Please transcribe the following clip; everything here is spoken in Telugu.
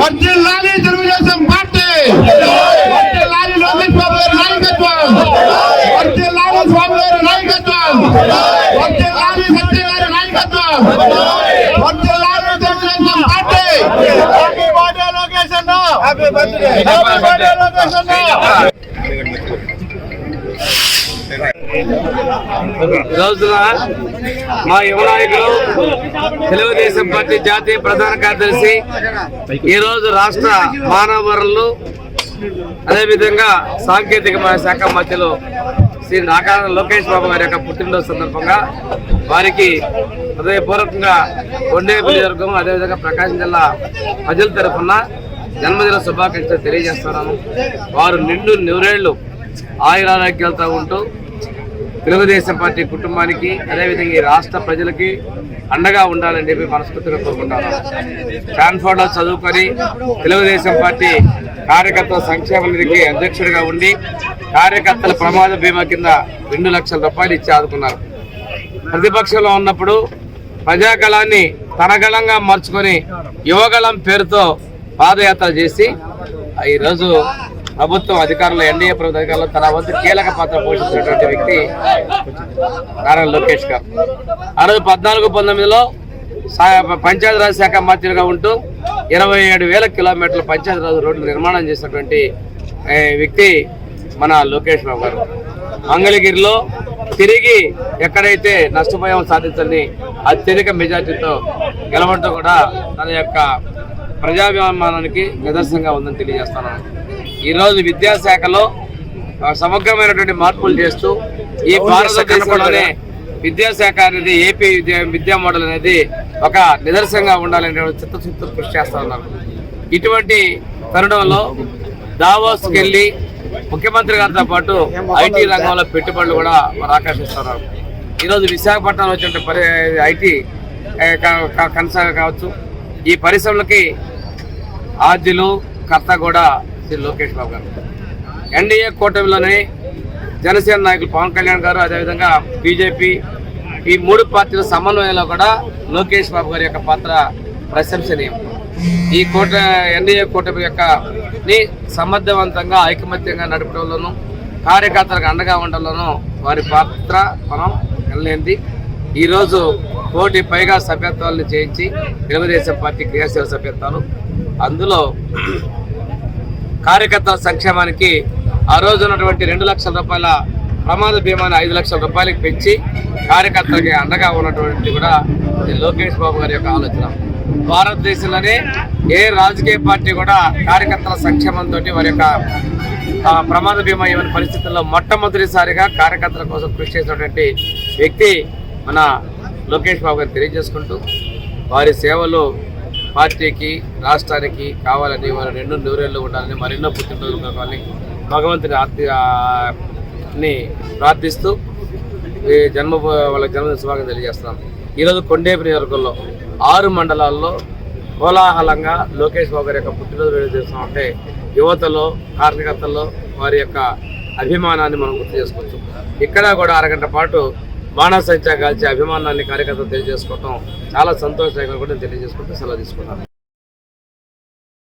వర్ధిల్లాలి తెలుగుదేశం పార్టీ. వర్ధిల్లాలి లోకేష్ బాబు గారి నాయకత్వం. వర్ధిల్లాలి స్వామి గారి నాయకత్వం వర్ధిల్లాలి సత్య గారి నాయకత్వం వర్ధిల్లాలి Telugu Desam party happy birthday Lokesh అన్న happy birthday happy birthday Lokesh అన్న ఈ రోజున మా యువ నాయకులు తెలుగుదేశం పార్టీ జాతీయ ప్రధాన కార్యదర్శి ఈ రోజు రాష్ట్ర మానవ వనరులు అదేవిధంగా సాంకేతిక శాఖ మధ్యలో శ్రీ నాకాల లోకేష్ బాబు గారి యొక్క పుట్టినరోజు సందర్భంగా వారికి హృదయపూర్వకంగా కొండేపల్లి నియోజకవర్గం అదేవిధంగా ప్రకాశం జిల్లా ప్రజల తరఫున జన్మదిన శుభాకాంక్షలు తెలియజేస్తున్నాను వారు నిండు నూరేళ్ళు ఆయురారోగ్యాలతో ఉంటూ తెలుగుదేశం పార్టీ కుటుంబానికి అదేవిధంగా ఈ రాష్ట్ర ప్రజలకి అండగా ఉండాలని చెప్పి మనస్ఫూర్తిగా కోరుకుంటాను స్టాన్ఫోర్డ్లో చదువుకొని తెలుగుదేశం పార్టీ కార్యకర్తల సంక్షేమ నిధికి అధ్యక్షుడిగా ఉండి కార్యకర్తల ప్రమాద బీమా కింద రెండు లక్షల రూపాయలు ఇచ్చి ఆదుకున్నారు. ప్రతిపక్షంలో ఉన్నప్పుడు ప్రజాగళాన్ని తనగళంగా మార్చుకొని యువగళం పేరుతో పాదయాత్ర చేసి ఈరోజు ప్రభుత్వం అధికారులు ఎన్డీఏ ప్రభుత్వ అధికారులు తన వంతు కీలక పాత్ర పోషించినటువంటి వ్యక్తి నారాయణ లోకేష్ గారు. ఆ రోజు పద్నాలుగు పంతొమ్మిదిలో సా- పంచాయతీరాజ్ శాఖ మంత్రిగా ఉంటూ ఇరవై ఏడు వేల కిలోమీటర్ల పంచాయతీరాజ్ రోడ్లు నిర్మాణం చేసినటువంటి వ్యక్తి మన లోకేష్ బాబు గారు. మంగళగిరిలో తిరిగి ఎక్కడైతే నష్టపోయామో సాధించని అత్యధిక మెజార్టీతో గెలవడంతో కూడా తన యొక్క ప్రజాభిమానానికి నిదర్శనంగా ఉందని తెలియజేస్తున్నాను ఈరోజు విద్యాశాఖలో సమగ్రమైనటువంటి మార్పులు చేస్తూ ఈ భారతదేశంలోనే విద్యాశాఖ అనేది ఏపీ విద్యా విద్యా మోడల్ అనేది ఒక నిదర్శనంగా ఉండాలనే చిత్తశుద్ధి కృషి చేస్తా ఉన్నారు. ఇటువంటి తరుణంలో దావోస్కి వెళ్ళి ముఖ్యమంత్రి గారితో పాటు ఐటీ రంగంలో పెట్టుబడులు కూడా వారు ఆకర్షిస్తున్నారు. ఈరోజు విశాఖపట్నంలో వచ్చిన పరి ఐటీ కన్సా కావచ్చు. ఈ పరిశ్రమలకి ఆర్జీలు కర్త కూడా శ్రీ లోకేష్ బాబు గారు. ఎన్డీఏ కూటమిలోనే జనసేన నాయకులు పవన్ కళ్యాణ్ గారు అదేవిధంగా బీజేపీ ఈ మూడు పార్టీల సమన్వయంలో కూడా లోకేష్ బాబు గారి యొక్క పాత్ర ప్రశంసనీయం. ఈ కూట ఎన్డీఏ కూటమి యొక్క ని సమర్థవంతంగా ఐకమత్యంగా నడపడంలోనూ కార్యకర్తలకు అండగా ఉండడంలోనూ వారి పాత్ర మనం వెళ్ళలేంది ఈరోజు కోటి పైగా సభ్యత్వాలను చేయించి తెలుగుదేశం పార్టీ క్రియాశీల సభ్యత్వాలు అందులో కార్యకర్తల సంక్షేమానికి ఆ రోజు ఉన్నటువంటి రెండు లక్షల రూపాయల ప్రమాద బీమాని ఐదు లక్షల రూపాయలకి పెంచి కార్యకర్తలకి అండగా ఉన్నటువంటి కూడా లోకేష్ బాబు గారి యొక్క ఆలోచన. భారతదేశంలోనే ఏ రాజకీయ పార్టీ కూడా కార్యకర్తల సంక్షేమంతో వారి యొక్క ప్రమాద బీమా ఇవ్వని పరిస్థితుల్లో మొట్టమొదటిసారిగా కార్యకర్తల కోసం కృషి చేసినటువంటి వ్యక్తి మన లోకేష్ బాబు గారు తెలియజేసుకుంటూ వారి సేవలు పార్టీకి రాష్ట్రానికి కావాలని వారు రెండు నూరేళ్ళు ఉండాలని మరెన్నో పుట్టినరోజులు కావాలని భగవంతుని ఆర్తి ప్రార్థిస్తూ ఈ జన్మ వాళ్ళ జన్మదిన శుభాకాంక్షలు తెలియజేస్తున్నాం. ఈరోజు కొండేపు నియోజకవర్గంలో ఆరు మండలాల్లో కోలాహలంగా లోకేష్ బాబు గారి యొక్క పుట్టినరోజు వేడుక చేస్తామంటే యువతలో కార్యకర్తల్లో వారి యొక్క అభిమానాన్ని మనం గుర్తు చేసుకోవచ్చు. ఇక్కడ కూడా అరగంట పాటు బాణాసంచా కాల్చి అభిమానాన్ని కార్యకర్తలు తెలియజేసుకోవటం చాలా సంతోషంగా కూడా తెలియజేసుకుంటూ సెలవు తీసుకున్నాను